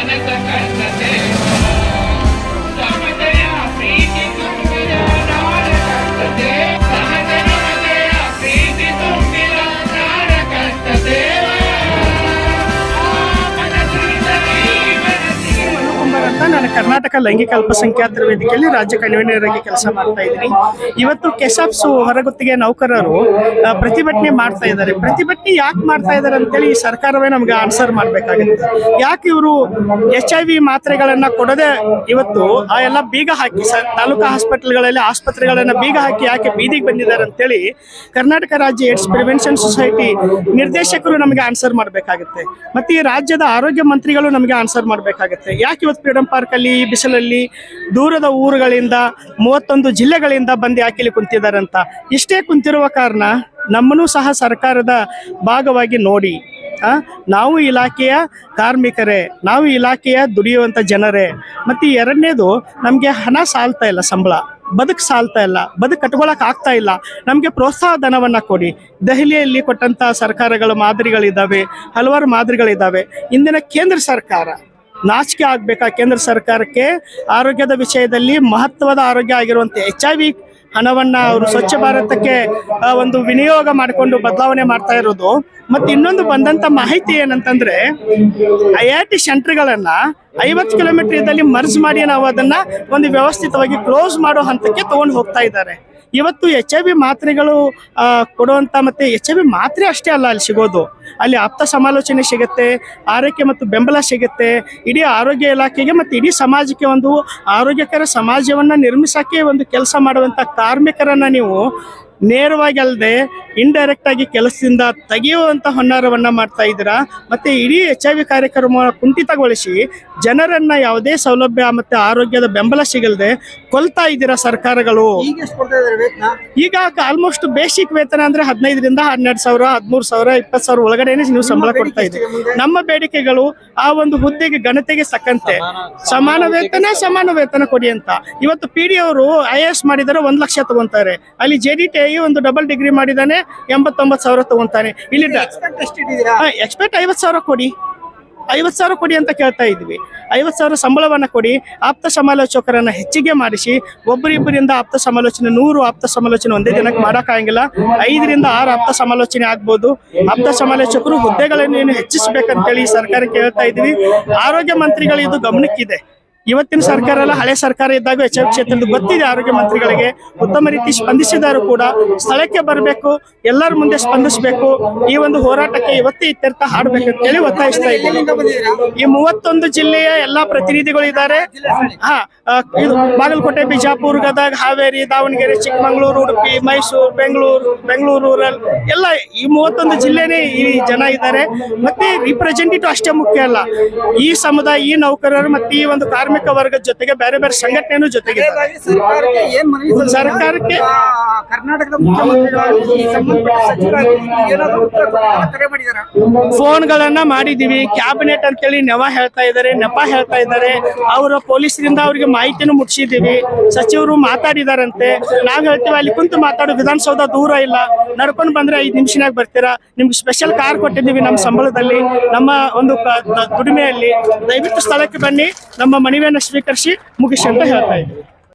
Ven acá, cásate. ಅಂತ ನಾನು ಕರ್ನಾಟಕ ಲೈಂಗಿಕ ಅಲ್ಪಸಂಖ್ಯಾತರ ವೇದಿಕೆಯಲ್ಲಿ ರಾಜ್ಯ ಕನ್ವೀನರ್ ಕೆಲಸ ಮಾಡ್ತಾ ಇದ್ದೀನಿ. ಇವತ್ತು ಕೆಸಾಪ್ಸು ಹೊರಗುತ್ತಿಗೆ ನೌಕರರು ಪ್ರತಿಭಟನೆ ಮಾಡ್ತಾ ಇದ್ದಾರೆ. ಪ್ರತಿಭಟನೆ ಯಾಕೆ ಮಾಡ್ತಾ ಇದ್ದಾರೆ ಅಂತೇಳಿ ಹೇಳಿ ಸರ್ಕಾರವೇ ನಮ್ಗೆ ಆನ್ಸರ್ ಮಾಡ್ಬೇಕಾಗುತ್ತೆ. ಯಾಕೆ ಇವರು ಎಚ್ ಐ ವಿ ಮಾತ್ರೆಗಳನ್ನ ಕೊಡದೆ ಇವತ್ತು ಆ ಎಲ್ಲ ಬೀಗ ಹಾಕಿ, ಸ, ತಾಲೂಕಾ ಹಾಸ್ಪಿಟಲ್ಗಳಲ್ಲಿ ಆಸ್ಪತ್ರೆಗಳನ್ನ ಬೀಗ ಹಾಕಿ ಯಾಕೆ ಬೀದಿಗೆ ಬಂದಿದ್ದಾರೆ ಅಂತೇಳಿ ಕರ್ನಾಟಕ ರಾಜ್ಯ ಏಡ್ಸ್ ಪ್ರಿವೆನ್ಷನ್ ಸೊಸೈಟಿ ನಿರ್ದೇಶಕರು ನಮಗೆ ಆನ್ಸರ್ ಮಾಡಬೇಕಾಗುತ್ತೆ. ಮತ್ತೆ ಈ ರಾಜ್ಯದ ಆರೋಗ್ಯ ಮಂತ್ರಿಗಳು ನಮಗೆ ಆನ್ಸರ್ ಮಾಡಬೇಕಾಗುತ್ತೆ. ಯಾಕೆ ಇವತ್ತು ಫ್ರೀಡಂ ಪಾರ್ಕ್ ಅಲ್ಲಿ ಈ ಬಿಸಿಲಲ್ಲಿ, ದೂರದ ಊರುಗಳಿಂದ, ಮೂವತ್ತೊಂದು ಜಿಲ್ಲೆಗಳಿಂದ ಬಂದು ಹಾಕಿಲಿ ಕುಂತಿದ್ದಾರಂತ. ಇಷ್ಟೇ ಕುಂತಿರುವ ಕಾರಣ ನಮ್ಮನ್ನು ಸಹ ಸರ್ಕಾರದ ಭಾಗವಾಗಿ ನೋಡಿ ನಾವು ಇಲಾಖೆಯ ಕಾರ್ಮಿಕರೇ, ನಾವು ಇಲಾಖೆಯ ದುಡಿಯುವಂಥ ಜನರೇ. ಮತ್ತು ಎರಡನೇದು, ನಮಗೆ ಹಣ ಸಾಲ್ತಾ ಇಲ್ಲ ಸಂಬಳ. ಬದುಕು ಸಾಲ್ತಾ ಇಲ್ಲ, ಬದುಕು ಕಟ್ಕೊಳಕ್ ಆಗ್ತಾ ಇಲ್ಲ. ನಮಗೆ ಪ್ರೋತ್ಸಾಹ ಧನವನ್ನು ಕೊಡಿ. ದೆಹಲಿಯಲ್ಲಿ ಕೊಟ್ಟಂತ ಸರ್ಕಾರಗಳ ಮಾದರಿಗಳಿದ್ದಾವೆ ಹಲವಾರು ಮಾದರಿಗಳಿದ್ದಾವೆ ಇಂದಿನ ಕೇಂದ್ರ ಸರ್ಕಾರ ನಾಚಿಕೆ ಆಗ್ಬೇಕಾ ಕೇಂದ್ರ ಸರ್ಕಾರಕ್ಕೆ? ಆರೋಗ್ಯದ ವಿಷಯದಲ್ಲಿ ಮಹತ್ವದ ಆರೋಗ್ಯ ಆಗಿರುವಂತಹ ಎಚ್ ಐ ವಿ ಹಣವನ್ನ ಅವರು ಸ್ವಚ್ಛ ಭಾರತಕ್ಕೆ ಒಂದು ವಿನಿಯೋಗ ಮಾಡಿಕೊಂಡು ಬದಲಾವಣೆ ಮಾಡ್ತಾ ಇರೋದು. ಮತ್ತೆ ಇನ್ನೊಂದು ಬಂದಂತ ಮಾಹಿತಿ ಏನಂತಂದ್ರೆ, ಐ ಐ ಟಿ ಸೆಂಟರ್ಗಳನ್ನ ಐವತ್ತು ಕಿಲೋಮೀಟರ್ ಇದ್ದಲ್ಲಿ ಮರ್ಜ್ ಮಾಡಿ ನಾವು ಅದನ್ನ ಒಂದು ವ್ಯವಸ್ಥಿತವಾಗಿ ಕ್ಲೋಸ್ ಮಾಡೋ ಹಂತಕ್ಕೆ ತಗೊಂಡು ಹೋಗ್ತಾ ಇದ್ದಾರೆ. ಇವತ್ತು ಎಚ್ ಐ ವಿ ಮಾತ್ರೆಗಳು ಕೊಡುವಂಥ ಮತ್ತು ಎಚ್ ಐ ವಿ ಮಾತ್ರೆ ಅಷ್ಟೇ ಅಲ್ಲ ಅಲ್ಲಿ ಸಿಗೋದು. ಅಲ್ಲಿ ಆಪ್ತ ಸಮಾಲೋಚನೆ ಸಿಗುತ್ತೆ, ಆರೈಕೆ ಮತ್ತು ಬೆಂಬಲ ಸಿಗುತ್ತೆ. ಇಡೀ ಆರೋಗ್ಯ ಇಲಾಖೆಗೆ ಮತ್ತು ಇಡೀ ಸಮಾಜಕ್ಕೆ ಒಂದು ಆರೋಗ್ಯಕರ ಸಮಾಜವನ್ನ ನಿರ್ಮಿಸಕ್ಕೆ ಒಂದು ಕೆಲಸ ಮಾಡುವಂಥ ಕಾರ್ಮಿಕರನ್ನು ನೀವು ನೇರವಾಗಿ ಅಲ್ಲದೆ ಇಂಡೈರೆಕ್ಟ್ ಆಗಿ ಕೆಲಸದಿಂದ ತೆಗೆಯುವಂತ ಹೊನ್ನಾರವನ್ನ ಮಾಡ್ತಾ ಇದ್ದೀರಾ? ಮತ್ತೆ ಇಡೀ ಎಚ್ ಐ ವಿ ಕಾರ್ಯಕ್ರಮ ಕುಂಠಿತಗೊಳಿಸಿ ಜನರನ್ನ ಯಾವುದೇ ಸೌಲಭ್ಯ ಮತ್ತೆ ಆರೋಗ್ಯದ ಬೆಂಬಲ ಸಿಗಲ್ದೆ ಕೊಲ್ತಾ ಇದ್ದೀರಾ ಸರ್ಕಾರಗಳು? ಈಗ ಆಲ್ಮೋಸ್ಟ್ ಬೇಸಿಕ್ ವೇತನ? ಅಂದ್ರೆ ಹದಿನೈದರಿಂದ ಹನ್ನೆರಡು ಸಾವಿರ ಹದಿಮೂರು ಸಾವಿರ ಇಪ್ಪತ್ತು ಸಾವಿರ ಒಳಗಡೆನೆ ನೀವು ಸಂಬಳ ಕೊಡ್ತಾ ಇದ್ದೀರಿ. ನಮ್ಮ ಬೇಡಿಕೆಗಳು ಆ ಒಂದು ಹುದ್ದೆಗೆ ಘನತೆಗೆ ತಕ್ಕಂತೆ. ಸಮಾನ ವೇತನ ಸಮಾನ ವೇತನ ಕೊಡಿ ಅಂತ. ಇವತ್ತು ಪಿ ಡಿ ಅವರು ಐ ಎಸ್ ಮಾಡಿದರೆ ಒಂದ್ ಲಕ್ಷ ತಗೊಂತಾರೆ. ಅಲ್ಲಿ ಜೆ ಡಿ ಟಿ ಐ ಒಂದು ಡಬಲ್ ಡಿಗ್ರಿ ಮಾಡಿದಾನೆ ಎಂಬತ್ತೊಂಬತ್ತು ಸಾವಿರ ತಗೊಂತಾನೆ. ಇಲ್ಲಿ ಎಕ್ಸ್ಪೆಕ್ಟ್ ಐವತ್ತು ಸಾವಿರ ಕೊಡಿ. ಐವತ್ತು ಸಾವಿರ ಕೊಡಿ ಅಂತ ಕೇಳ್ತಾ ಇದ್ವಿ. ಐವತ್ತು ಸಾವಿರ ಸಂಬಳವನ್ನ ಕೊಡಿ ಆಪ್ತ ಸಮಾಲೋಚಕರನ್ನ ಹೆಚ್ಚಿಗೆ ಮಾಡಿಸಿ ಒಬ್ಬರಿಬ್ಬರಿಂದ ಆಪ್ತ ಸಮಾಲೋಚನೆ ನೂರು ಆಪ್ತ ಸಮಾಲೋಚನೆ ಒಂದೇ ದಿನಕ್ಕೆ ಮಾಡೋಕ್ಕಾಗಿಲ್ಲ ಐದರಿಂದ ಆರು ಆಪ್ತ ಸಮಾಲೋಚನೆ ಆಗ್ಬೋದು. ಆಪ್ತ ಸಮಾಲೋಚಕರು ಹುದ್ದೆಗಳನ್ನು ಏನು ಹೆಚ್ಚಿಸಬೇಕಂತೇಳಿ ಸರ್ಕಾರ ಕೇಳ್ತಾ ಇದ್ವಿ. ಆರೋಗ್ಯ ಮಂತ್ರಿಗಳು ಇದು ಗಮನಕ್ಕಿದೆ. ಇವತ್ತಿನ ಸರ್ಕಾರ ಅಲ್ಲ ಹಳೆ ಸರ್ಕಾರ ಇದ್ದಾಗ ಎಚ್ ಕ್ಷೇತ್ರದ ಗೊತ್ತಿದೆ ಆರೋಗ್ಯ ಮಂತ್ರಿಗಳಿಗೆ ಉತ್ತಮ ರೀತಿ ಸ್ಪಂದಿಸಿದಾರು ಕೂಡ ಸ್ಥಳಕ್ಕೆ ಬರಬೇಕು, ಎಲ್ಲರ ಮುಂದೆ ಸ್ಪಂದಿಸಬೇಕು. ಈ ಒಂದು ಹೋರಾಟಕ್ಕೆ ಇವತ್ತೇ ಇತ್ಯರ್ಥ ಹಾಡ್ಬೇಕಂತೇಳಿ ಒತ್ತಾಯಿಸ್ತಾ ಇದ್ದೀನಿ. ಈ ಮೂವತ್ತೊಂದು ಜಿಲ್ಲೆಯ ಎಲ್ಲಾ ಪ್ರತಿನಿಧಿಗಳು ಇದ್ದಾರೆ. ಹಾ ಬಾಗಲಕೋಟೆ ಬಿಜಾಪುರ್ ಗದಗ ಹಾವೇರಿ, ದಾವಣಗೆರೆ, ಚಿಕ್ಕಮಗಳೂರು, ಉಡುಪಿ, ಮೈಸೂರು, ಬೆಂಗಳೂರು ಬೆಂಗಳೂರು ರೂರಲ್ ಎಲ್ಲ ಈ ಮೂವತ್ತೊಂದು ಜಿಲ್ಲೆನೇ ಈ ಜನ ಇದ್ದಾರೆ. ಮತ್ತೆ ರಿಪ್ರೆಸೆಂಟೇಟಿವ್ ಅಷ್ಟೇ ಮುಖ್ಯ ಅಲ್ಲ. ಈ ಸಮುದಾಯ, ಈ ನೌಕರರು ಮತ್ತೆ ಈ ಒಂದು ಕಾರ್ಮಿಕ ವರ್ಗದ ಜೊತೆಗೆ ಬೇರೆ ಬೇರೆ ಸಂಘಟನೆ ಜೊತೆಗೆ ಸರ್ಕಾರಕ್ಕೆ ಕರ್ನಾಟಕದ ಕೊಡೋಕೆ ಫೋನ್ಗಳನ್ನ ಮಾಡಿದೀವಿ. ಕ್ಯಾಬಿನೆಟ್ ಅಂತೇಳಿ ನೆವ ಹೇಳ್ತಾ ಇದ್ದಾರೆ ನೆಪ ಹೇಳ್ತಾ ಇದ್ದಾರೆ ಅವರ ಪೊಲೀಸರಿಂದ ಅವರಿಗೆ ಮಾಹಿತಿನೂ ಮುಟ್ಸಿದೀವಿ. ಸಚಿವರು ಮಾತಾಡಿದಾರಂತೆ. ನಾವ್ ಹೇಳ್ತೀವಿ ಅಲ್ಲಿ ಕುಂತು ಮಾತಾಡೋ ವಿಧಾನಸೌಧ ದೂರ ಇಲ್ಲ. ನಡ್ಕೊಂಡು ಬಂದ್ರೆ ಐದು ನಿಮಿಷನಾಗ ಬರ್ತೀರಾ? ನಿಮ್ಗೆ ಸ್ಪೆಷಲ್ ಕಾರ್ ಕೊಟ್ಟಿದ್ದೀವಿ ನಮ್ಮ ಸಂಬಳದಲ್ಲಿ. ನಮ್ಮ ಒಂದು ದುಡಿಮೆಯಲ್ಲಿ. ದಯವಿಟ್ಟು ಸ್ಥಳಕ್ಕೆ ಬನ್ನಿ. ನಮ್ಮ ಮನವಿಯನ್ನು ಸ್ವೀಕರಿಸಿ ಮುಗಿಸಿ ಅಂತ ಹೇಳ್ತಾ ಇದ್ದೀವಿ